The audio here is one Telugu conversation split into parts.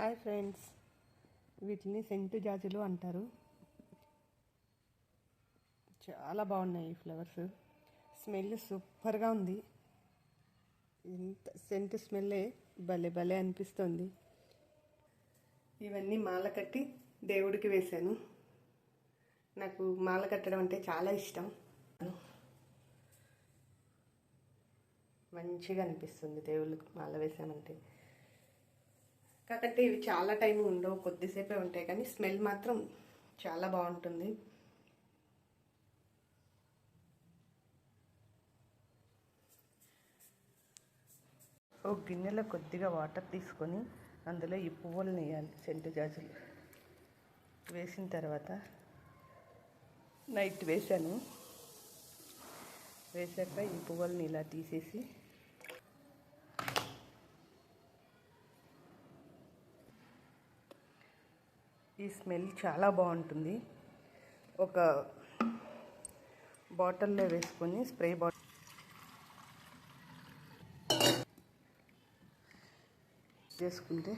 Hi friends. వీటిని సెంటు జాజులు అంటారు. చాలా బాగున్నాయి ఈ ఫ్లవర్స్. స్మెల్ సూపర్గా ఉంది. ఇంత సెంటు స్మెల్లే భలే భలే అనిపిస్తుంది. ఇవన్నీ మాల కట్టి దేవుడికి వేశాను. నాకు మాల కట్టడం అంటే చాలా ఇష్టం. మంచిగా అనిపిస్తుంది దేవుళ్ళకి మాల వేసామంటే కాకపోతే ఇవి చాలా టైం ఉండవు కొద్దిసేపే ఉంటాయి కానీ స్మెల్ మాత్రం చాలా బాగుంటుంది. ఓ గిన్నెలో కొద్దిగా వాటర్ తీసుకొని అందులో ఈ పువ్వులు వేయాలి సెంటు జాజులు వేసిన తర్వాత నైట్ వేసాను వేసాక ఈ పువ్వులని ఇలా తీసేసి ఈ స్మెల్ చాలా బాగుంటుంది. ఒక బాటిల్లో వేసుకొని స్ప్రే బాటిల్ చేసుకుంటే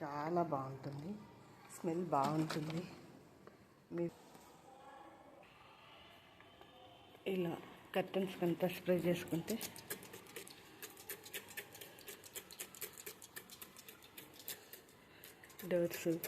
చాలా బాగుంటుంది. స్మెల్ బాగుంటుంది. మీ ఇలా కర్టన్స్ అంతా స్ప్రే చేసుకుంటే ドウツ